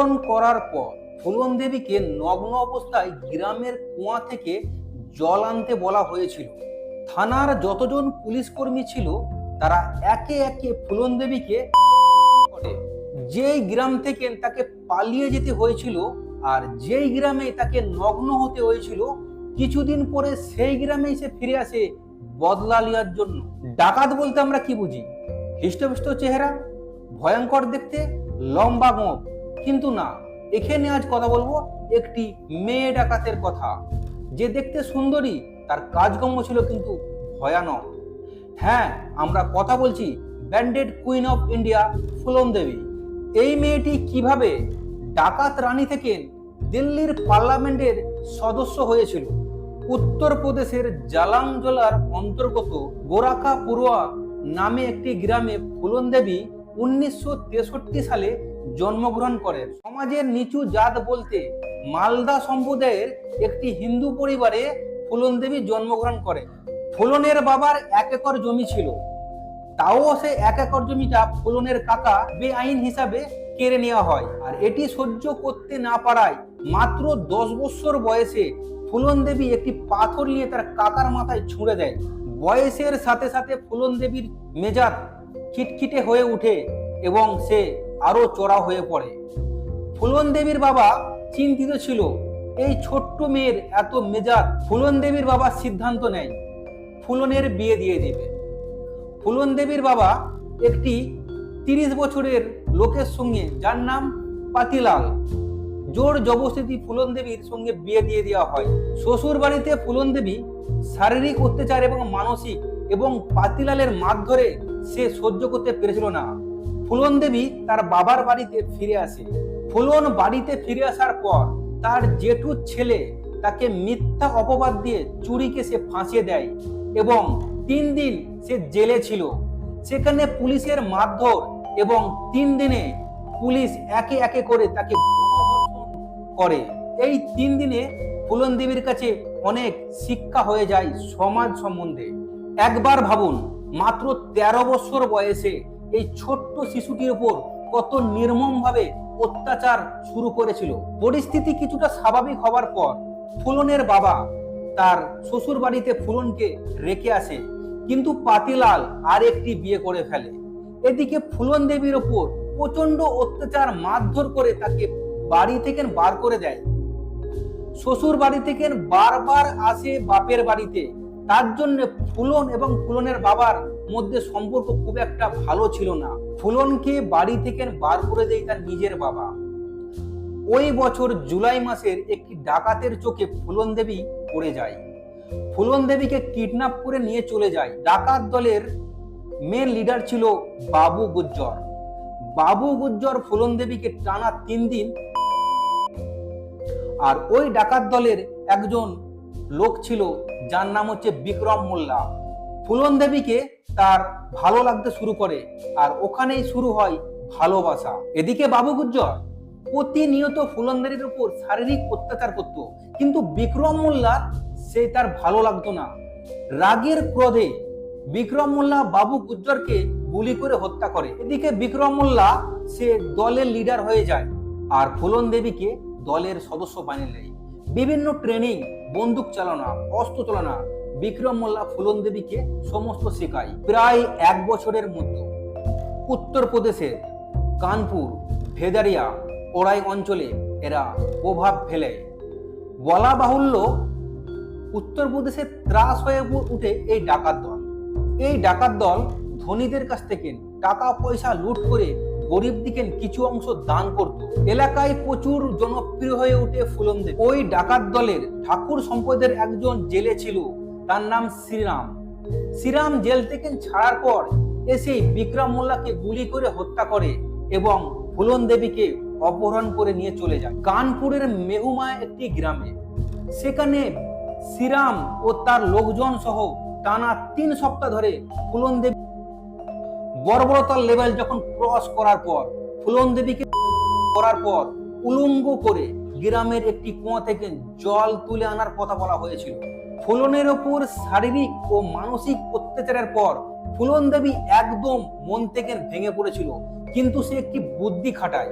ধর্ষণ করার পর ফুলন দেবীকে নগ্ন অবস্থায় গ্রামের কুয়া থেকে জল আনতে বলা হয়েছিল। থানার যতজন পুলিশ কর্মী ছিল, তারা একে একে ফুলন দেবীকে করে। যেই গ্রাম থেকে তাকে পালিয়ে যেতে হয়েছিল আর যেই গ্রামে তাকে নগ্ন হতে হয়েছিল, কিছুদিন পরে সেই গ্রামেই সে ফিরে আসে বদলা লিয়ার জন্য। ডাকাত বলতে আমরা কি বুঝি? হৃষ্টপুষ্ট চেহারা, ভয়ঙ্কর দেখতে, লম্বা গোপ কিন্তু না এখানে আজ কথা বলব একটি মেয়ে ডাকাতের কথা। যে দেখতে সুন্দরী, তার কাজকর্ম ছিল কিন্তু ভয়ানক। হ্যাঁ আমরা কথা বলছি bandit queen of India Phoolan Devi. এই মেয়েটি কীভাবে ডাকাত রানী থেকে দিল্লির পার্লামেন্টের সদস্য হয়েছিল? উত্তরপ্রদেশের জালাং জেলার অন্তর্গত গোরাকা পুরুয়া নামে একটি গ্রামে ফুলন দেবী উনিশশো তেষট্টি সালে জন্মগ্রহণ করেন। সমাজের নিচু জাত বলতে মালদা সম্প্রদায়ের একটি হিন্দু পরিবারে ফুলন দেবী জন্মগ্রহণ করেন। ফুলনের বাবার এক একর জমি ছিল। তাও সে এক একর জমিটা ফুলনের কাকা বেআইন হিসাবে কেড়ে নেওয়া হয়। আর এটি সহ্য করতে না পারায় মাত্র দশ বছর বয়সে ফুলন দেবী একটি পাথর নিয়ে তার কাকার মাথায় ছুঁড়ে দেয়। বয়সের সাথে সাথে ফুলন দেবীর মেজাজ খিটখিটে হয়ে ওঠে এবং সে আরও চড়া হয়ে পড়ে। ফুলন দেবীর বাবা চিন্তিত ছিল, এই ছোট্ট মেয়ের এত মেজাজ ফুলন দেবীর বাবা সিদ্ধান্ত নেয়, ফুলনের বিয়ে দিয়ে দেবে। ফুলন দেবীর বাবা একটি তিরিশ বছরের লোকের সঙ্গে, যার নাম পাতিলাল, জোর জবস্থিতি ফুলন দেবীর সঙ্গে বিয়ে দিয়ে দেওয়া হয়। শ্বশুর বাড়িতে ফুলন দেবী শারীরিক অত্যাচার এবং মানসিক এবং পাতিলালের ধরে সে সহ্য করতে পেরেছিল না। ফুলন দেবী তার বাবার বাড়িতে ফিরে আসে। ফুলন বাড়িতে ফিরে আসার পর তার জেঠুর ছেলে তাকে মিথ্যা অপবাদ দিয়ে চুরিকে সে ফাঁসিয়ে দেয় এবং তিন দিন সে জেলে ছিল। সেখানে পুলিশের মারধর এবং তিন দিনে পুলিশ একে একে করে তাকে করে। এই তিন দিনে ফুলন দেবীর কাছে অনেক শিক্ষা হয়ে যায় সমাজ সম্বন্ধে। একবার ভাবুন, মাত্র তেরো বছর বয়সে এই ছোট্ট শিশুটির উপর কত নির্মমভাবে অত্যাচার শুরু করেছিল। পরিস্থিতি কিছুটা স্বাভাবিক হবার পর ফুলনের বাবা তার শ্বশুর বাড়িতে ফুলনকে রেখে আসে, কিন্তু পাতিলাল আর একটি বিয়ে করে ফেলে। এদিকে ফুলন দেবীর ওপর প্রচণ্ড অত্যাচার মারধর করে তাকে বাড়ি থেকে বার করে দেয়। শ্বশুর বাড়ি থেকে বারবার আসে বাপের বাড়িতে। তার জন্য ফুলন এবং ফুলনের বাবার মধ্যে সম্পর্ক খুব একটা ভালো ছিল না। ফুলনকে বাড়ি থেকে বার করে দেয় তার নিজের বাবা। ওই বছর জুলাই মাসের একটি ডাকাতের চোখে ফুলন দেবী পড়ে যায়। ফুলন দেবীকে কিডন্যাপ করে নিয়ে চলে যায়। ডাকাত দলের মেন লিডার ছিল বাবু গুজ্জর। বাবু গুজ্জর ফুলন দেবীকে টানা তিন দিন আর ওই ডাকাত দলের একজন লোক ছিল, যার নাম হচ্ছে বিক্রম মোল্লা। ফুলন দেবীকে তার ভালো লাগতে শুরু করে, আর ওখানেই শুরু হয় ভালোবাসা। এদিকে বাবু গুজ্জর, প্রতিনিয়ত ফুলন দেবীর উপর শারীরিক অত্যাচার করত, কিন্তু বিক্রম মোল্লা সে তার ভালো লাগতো না। রাগের ক্রোধে বিক্রম মোল্লা বাবু গুজ্জরকে গুলি করে হত্যা করে। এদিকে বিক্রম মোল্লা সে দলের লিডার হয়ে যায়, আর ফুলন দেবীকে দলের সদস্য বানিয়ে নেয়। বিভিন্ন ট্রেনিং বন্দুক চালানো, অস্ত্র চালানো বিক্রম মোল্লা ফুলন দেবীকে সমস্ত শেখায় প্রায় এক বছরের মধ্যে। উত্তরপ্রদেশের কানপুর ভেদারিয়া ওড়াই অঞ্চলে এরা প্রভাব ফেলে। বলা বাহুল্য, উত্তরপ্রদেশে ত্রাস হয়ে উঠে এই ডাকাত দল। এই ডাকাত দল ধনীদের কাছ থেকে টাকা পয়সা লুট করে গরিব দিকে কিছু অংশ দান করত। এলাকায় প্রচুর জনপ্রিয় হয়ে ওঠে ফুলনদেব। ওই ডাকাত দলের ঠাকুর সম্পদের একজন জেলে ছিল তার নাম শ্রীরাম। শ্রীরাম জেল থেকে ছাড়ার পর এসে বিক্রম মোল্লাকে গুলি করে হত্যা করে এবং ফুলন দেবীকে অপহরণ করে নিয়ে চলে যায়। কানপুরের মেহুমা একটি গ্রামে। সেখানে শ্রীরাম ও তার লোকজন সহ টানা তিন সপ্তাহ ধরে ফুলন দেবী বর্বরতার লেভেল যখন ক্রস করার পর, ফুলন দেবীকে করার পর উলঙ্গ করে গ্রামের একটি কুয়া থেকে জল তুলে আনার কথা বলা হয়েছিল। ফুলনের ওপর শারীরিক ও মানসিক অত্যাচারের পর ফুলন দেবী একদম মন থেকে ভেঙে পড়েছিল, কিন্তু সে একটি বুদ্ধি খাটায়।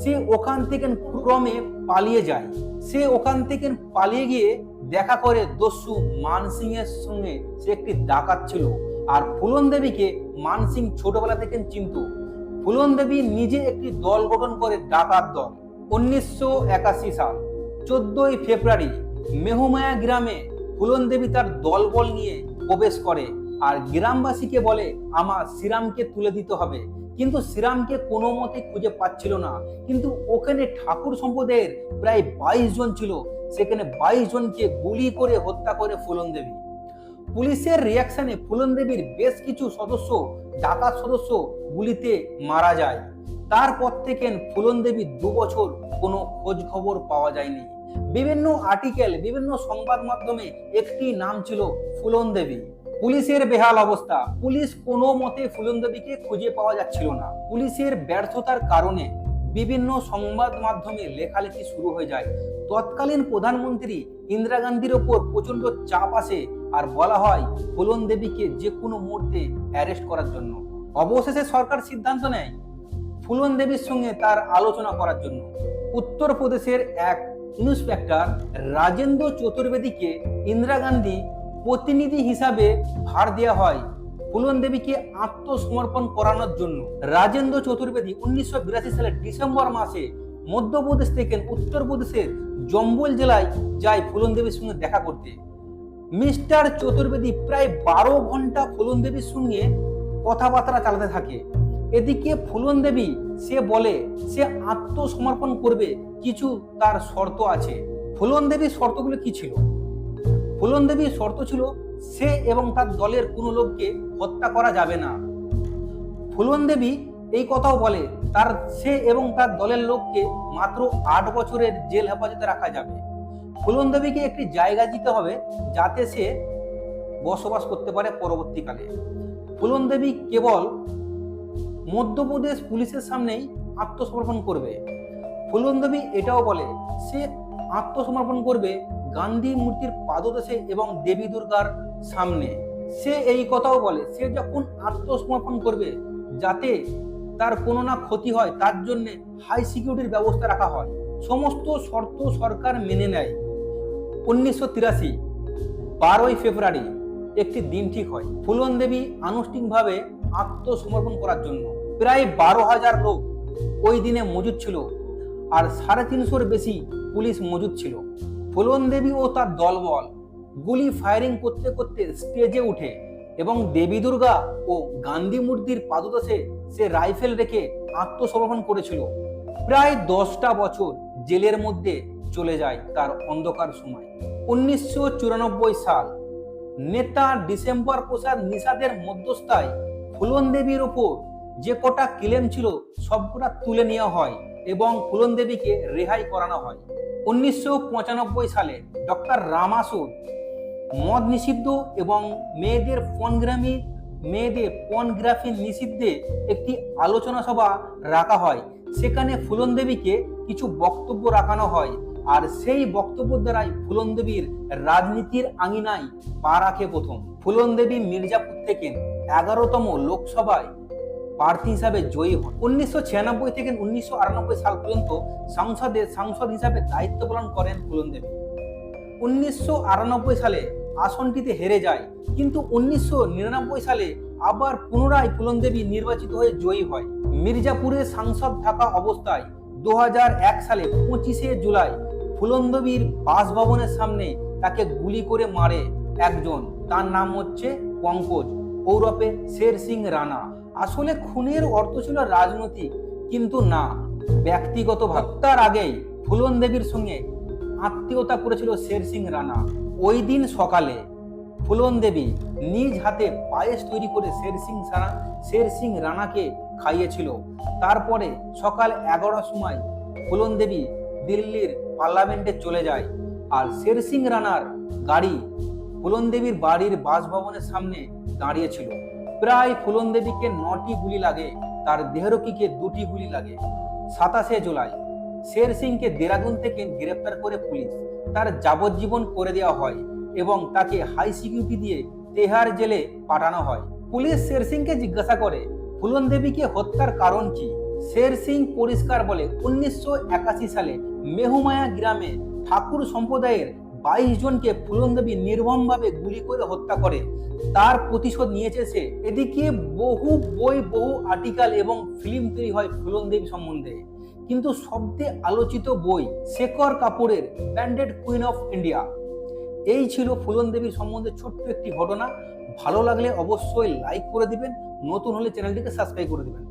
সে ওখান থেকে ক্রমে পালিয়ে যায়। সে ওখান থেকে পালিয়ে গিয়ে দেখা করে দস্যু মানসিং এর সঙ্গে সে একটি ডাকাত ছিল আর ফুলন দেবীকে মানসিং ছোটবেলা থেকে চিনত। ফুলন দেবী নিজে একটি দল গঠন করে ডাকাত দল। উনিশশো একাশি সাল, চোদ্দই ফেব্রুয়ারি, মেহুমায়া গ্রামে ফুলন দেবী তার দলবল নিয়ে প্রবেশ করে আর গ্রামবাসীকে বলে, আমার শ্রীরামকে তুলে দিতে হবে। কিন্তু শ্রীরামকে কোনো মতে খুঁজে পাচ্ছিল না। কিন্তু ওখানে ঠাকুর সম্প্রদায়ের প্রায় বাইশ জন ছিল। সেখানে বাইশ জনকে গুলি করে হত্যা করে ফুলন দেবী পুলিশের রিয়াকশনে ফুলন দেবীর বেশ কিছু সদস্য ডাকাত সদস্য গুলিতে মারা যায়। তারপর থেকে ফুলন দেবীর দু বছর কোনো খোঁজ খবর পাওয়া যায়নি। বিভিন্ন আর্টিকেল বিভিন্ন সংবাদ মাধ্যমে একটি নাম ছিল ফুলন দেবী। পুলিশের বেহাল অবস্থা। পুলিশ কোনো মতে ফুলন দেবীকে খুঁজে পাওয়া যাচ্ছিল না। পুলিশের ব্যর্থতার কারণে বিভিন্ন সংবাদ মাধ্যমে লেখালেখি শুরু হয়ে যায়। তৎকালীন প্রধানমন্ত্রী ইন্দিরা গান্ধীর ওপর প্রচণ্ড চাপ আসে আর বলা হয় ফুলন দেবীকে যে কোনো মুহূর্তে অ্যারেস্ট করার জন্য। অবশেষে সরকার সিদ্ধান্ত নেয় ফুলন দেবীর সঙ্গে তার আলোচনা করার জন্য। উত্তরপ্রদেশের এক ইন্সপেক্টর রাজেন্দ্র চতুর্বেদীকে ইন্দিরা গান্ধী প্রতিনিধি হিসাবে ভার দেওয়া হয় ফুলন দেবীকে আত্মসমর্পণ করানোর জন্য। রাজেন্দ্র চতুর্বেদী উনিশশো বিরাশি সালের ডিসেম্বর মাসে মধ্যপ্রদেশ থেকে উত্তরপ্রদেশের জম্বল জেলায় যায় ফুলন দেবীর সঙ্গে দেখা করতে। মিস্টার চতুর্বেদী প্রায় বারো ঘণ্টা ফুলন দেবীর সঙ্গে কথাবার্তা চালাতে থাকে। এদিকে ফুলন দেবী, সে বলে, সে আত্মসমর্পণ করবে, কিছু তার শর্ত আছে। ফুলন দেবীর শর্তগুলো কি ছিল? ফুলন দেবীর শর্ত ছিল, সে এবং তার দলের কোনো লোককে হত্যা করা যাবে না। ফুলন দেবী এই কথাও বলে, তার সে এবং তার দলের লোককে মাত্র আট বছরের জেল হেফাজতে রাখা যাবে। ফুলন দেবীকে একটি জায়গা দিতে হবে, যাতে সে বসবাস করতে পারে পরবর্তীকালে। ফুলন দেবী কেবল মধ্যপ্রদেশ পুলিশের সামনেই আত্মসমর্পণ করবে। ফুলবন্ধবী এটাও বলে, সে আত্মসমর্পণ করবে গান্ধী মূর্তির পাদদেশে এবং দেবী দুর্গার সামনে। সে এই কথাও বলে, সে যখন আত্মসমর্পণ করবে, যাতে তার কোনো না ক্ষতি হয়, তার জন্য হাই সিকিউরিটির ব্যবস্থা রাখা হয়। সমস্ত শর্ত সরকার মেনে নেয়। উনিশশো তিরাশি, বারোই ফেব্রুয়ারি, একটি দিন ঠিক হয়। ফুলন দেবী আনুষ্ঠানিকভাবে আত্মসমর্পণ করার জন্য। প্রায় বারো হাজার লোক ওই দিনে মজুদ ছিল আর সাড়ে তিনশোর বেশি পুলিশ মজুদ ছিল। ফুলন দেবী ও তার দলবল গুলি ফায়ারিং করতে করতে স্টেজে উঠে এবং দেবী দুর্গা ও গান্ধী মূর্তির পাদদেশে সে রাইফেল রেখে আত্মসমর্পণ করেছিল। প্রায় দশটা বছর জেলের মধ্যে চলে যায় তার অন্ধকার সময়। উনিশশো চুরানব্বই সাল, নেতা ডিসেম্বর প্রসাদ নিষাদের মধ্যস্থায় ফুলন দেবীর ওপর যে কটা ক্লেম ছিল সবকটা তুলে নেওয়া হয় এবং ফুলন দেবীকে রেহাই করানো হয়। উনিশশো পঁচানব্বই সালে ডক্টর রামাসুদ মদ নিষিদ্ধ এবং মেয়েদের পনগ্রামী মেয়েদের পনগ্রাফি নিষিদ্ধে একটি আলোচনা সভা রাখা হয়। সেখানে ফুলন দেবীকে কিছু বক্তব্য রাখানো হয় আর সেই বক্তব্য দ্বারাই ফুলন দেবীর রাজনীতির আঙিনায় পা রাখে প্রথম। ফুলন দেবী মির্জাপুর থেকে এগারোতম লোকসভায় প্রার্থী হিসাবে জয়ী হন। উনিশশো ছিয়ানব্বই থেকে উনিশশো আটানব্বই সাল পর্যন্ত সংসদে সাংসদ হিসাবে দায়িত্ব পালন করেন ফুলন দেবী। উনিশশো আটানব্বই সালে আসনটিতে হেরে যায়, কিন্তু উনিশশো নিরানব্বই সালে আবার পুনরায় ফুলন দেবী নির্বাচিত হয়ে জয়ী হয়। মির্জাপুরে সাংসদ থাকা অবস্থায় দু হাজার এক সালে পঁচিশে জুলাই ফুলন দেবীর বাসভবনের সামনে তাকে গুলি করে মারে একজন। তার নাম হচ্ছে পঙ্কজ। ওরফে শের সিং রানা। আসলে খুনের অর্থ ছিল রাজনৈতিক, কিন্তু না, ব্যক্তিগত হত্যার আগেই ফুলন দেবীর সঙ্গে আত্মীয়তা করেছিল শের সিং রানা। ওই দিন সকালে ফুলন দেবী নিজ হাতে পায়েস তৈরি করে শের সিং রানা শের সিং রানাকে খাইয়েছিল। তারপরে সকাল এগারোটার সময় ফুলন দেবী দিল্লির পার্লামেন্টে চলে যায়। আর শের সিং রানার গাড়ি ফুলন দেবীর বাড়ির বাসভবনের সামনে দাঁড়িয়েছিল প্রায় ফুলন দেবীকে নটি গুলি লাগে, তার দেহরক্ষীকে দুটি গুলি লাগে। সাতাশে জুলাই, শের সিংকে দেরাদুন থেকে গ্রেপ্তার করে পুলিশ, তার যাবজ্জীবন করে দেওয়া হয় এবং তাকে হাই সিকিউরিটি দিয়ে তেহার জেলে পাঠানো হয়। পুলিশ শের সিংকে জিজ্ঞাসা করে ফুলন দেবীকে হত্যার কারণ কি? শের সিং পরিষ্কার বলে, উনিশশো একাশি সালে মেহুমায়া গ্রামে ঠাকুর সম্প্রদায়ের বাইশ জনকে ফুলনদেবী নির্মমভাবে গুলি করে হত্যা করে। তার প্রতিশোধ নিয়েছে সে। এদিকে বহু বই, বহু আর্টিকেল এবং ফিল্ম তৈরি হয় ফুলনদেবী সম্বন্ধে। কিন্তু সবচেয়ে আলোচিত বই শেখর কাপুরের ব্যান্ডেড কুইন অফ ইন্ডিয়া এই ছিল ফুলন দেবীর সম্বন্ধে ছোট্ট একটি ঘটনা। ভালো লাগলে অবশ্যই লাইক করে দিবেন। নতুন হলে চ্যানেলটিকে সাবস্ক্রাইব করে দিবেন।